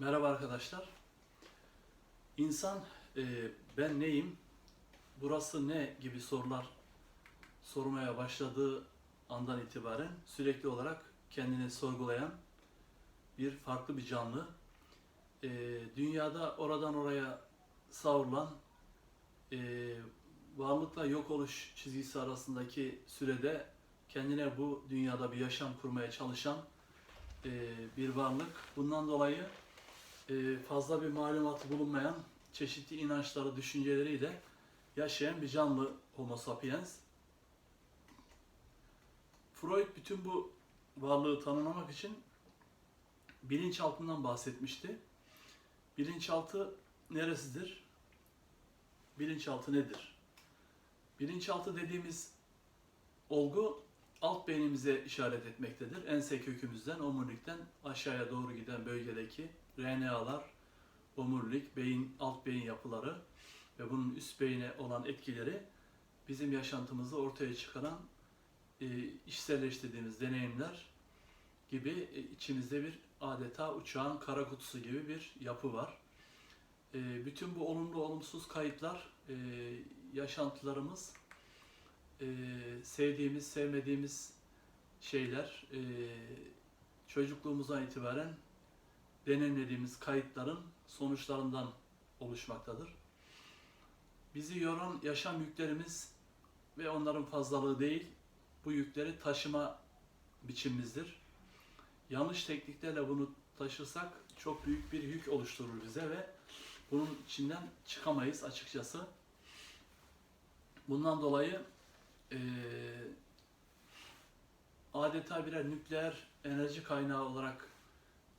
Merhaba arkadaşlar. İnsan e, ben neyim, burası ne gibi sorular sormaya başladığı andan itibaren sürekli olarak kendini sorgulayan bir farklı bir canlı. E, dünyada oradan oraya savrulan e, varlıkla yok oluş çizgisi arasındaki sürede kendine bu dünyada bir yaşam kurmaya çalışan e, bir varlık. Bundan dolayı fazla bir malumatı bulunmayan çeşitli inançları, düşünceleriyle yaşayan bir canlı Homo sapiens. Freud bütün bu varlığı tanımlamak için bilinçaltından bahsetmişti. Bilinçaltı neresidir? Bilinçaltı nedir? Bilinçaltı dediğimiz olgu alt beynimize işaret etmektedir. Ense kökümüzden, omurilikten aşağıya doğru giden bölgedeki RNA'lar, omurilik, beyin, alt beyin yapıları ve bunun üst beyine olan etkileri bizim yaşantımızı ortaya çıkaran e, işselleştirdiğimiz deneyimler gibi e, içimizde bir adeta uçağın kara kutusu gibi bir yapı var. E, bütün bu olumlu olumsuz kayıtlar e, yaşantılarımız, e, sevdiğimiz, sevmediğimiz şeyler e, çocukluğumuzdan itibaren deneyimlediğimiz kayıtların sonuçlarından oluşmaktadır. Bizi yoran yaşam yüklerimiz ve onların fazlalığı değil, bu yükleri taşıma biçimimizdir. Yanlış tekniklerle bunu taşırsak çok büyük bir yük oluşturur bize ve bunun içinden çıkamayız açıkçası. Bundan dolayı eee, adeta birer nükleer enerji kaynağı olarak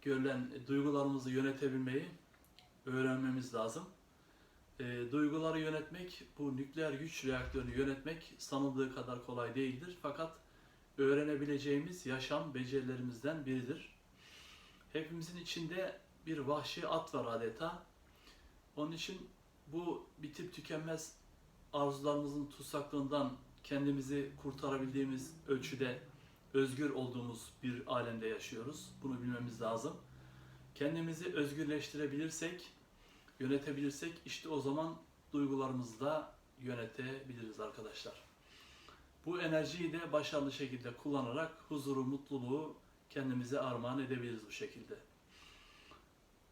görülen duygularımızı yönetebilmeyi öğrenmemiz lazım. E, duyguları yönetmek, bu nükleer güç reaktörünü yönetmek sanıldığı kadar kolay değildir. Fakat öğrenebileceğimiz yaşam becerilerimizden biridir. Hepimizin içinde bir vahşi at var adeta. Onun için bu bitip tükenmez arzularımızın tutsaklığından kendimizi kurtarabildiğimiz ölçüde özgür olduğumuz bir alemde yaşıyoruz. Bunu bilmemiz lazım. Kendimizi özgürleştirebilirsek, yönetebilirsek işte o zaman duygularımızı da yönetebiliriz arkadaşlar. Bu enerjiyi de başarılı şekilde kullanarak huzuru, mutluluğu kendimize armağan edebiliriz bu şekilde.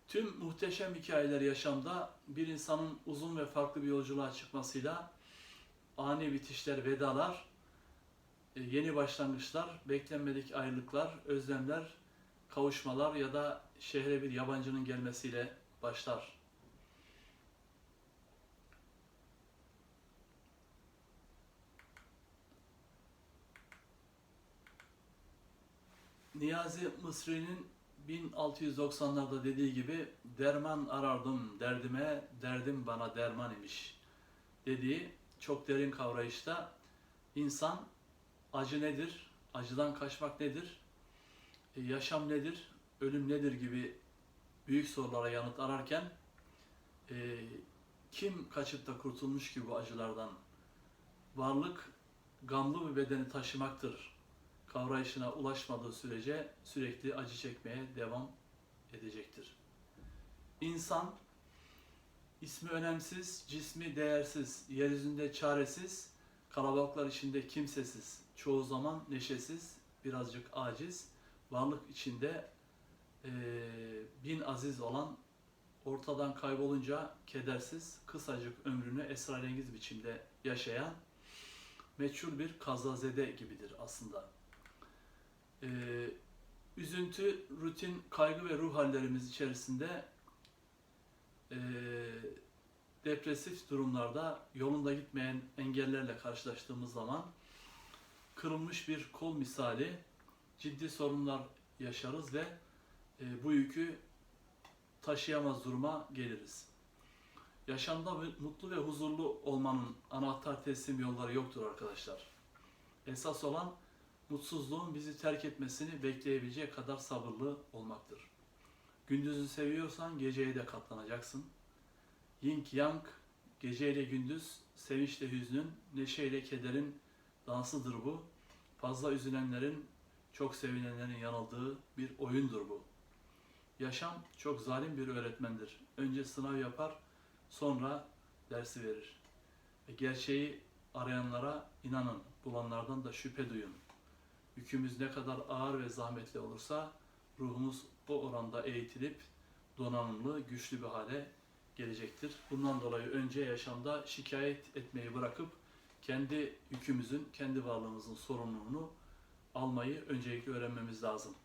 Tüm muhteşem hikayeler yaşamda bir insanın uzun ve farklı bir yolculuğa çıkmasıyla ani bitişler, vedalar, yeni başlangıçlar, beklenmedik ayrılıklar, özlemler, kavuşmalar ya da şehre bir yabancının gelmesiyle başlar. Niyazi Mısri'nin 1690'larda dediği gibi derman arardım derdime, derdim bana derman imiş dediği çok derin kavrayışta insan acı nedir, acıdan kaçmak nedir, e, yaşam nedir, ölüm nedir gibi büyük sorulara yanıt ararken e, kim kaçıp da kurtulmuş ki bu acılardan? Varlık gamlı bir bedeni taşımaktır kavrayışına ulaşmadığı sürece sürekli acı çekmeye devam edecektir. İnsan ismi önemsiz, cismi değersiz, yeryüzünde çaresiz, kalabalıklar içinde kimsesiz, çoğu zaman neşesiz, birazcık aciz, varlık içinde eee, bin aziz olan, ortadan kaybolunca kedersiz, kısacık ömrünü esrarengiz biçimde yaşayan meçhul bir kazazede gibidir aslında. Eee, üzüntü, rutin, kaygı ve ruh hallerimiz içerisinde eee, depresif durumlarda yolunda gitmeyen engellerle karşılaştığımız zaman kırılmış bir kol misali ciddi sorunlar yaşarız ve e, bu yükü taşıyamaz duruma geliriz. Yaşamda mutlu ve huzurlu olmanın anahtar teslim yolları yoktur arkadaşlar. Esas olan mutsuzluğun bizi terk etmesini bekleyebilecek kadar sabırlı olmaktır. Gündüzü seviyorsan geceye de katlanacaksın. Yin yang, geceyle gündüz, sevinçle hüznün, neşeyle kederin dansıdır bu. Fazla üzülenlerin, çok sevinenlerin yanıldığı bir oyundur bu. Yaşam çok zalim bir öğretmendir. Önce sınav yapar, sonra dersi verir. Ve gerçeği arayanlara inanın, bulanlardan da şüphe duyun. Yükümüz ne kadar ağır ve zahmetli olursa ruhumuz o oranda eğitilip donanımlı, güçlü bir hale gelecektir. Bundan dolayı önce yaşamda şikayet etmeyi bırakıp kendi yükümüzün, kendi varlığımızın sorumluluğunu almayı öncelikle öğrenmemiz lazım.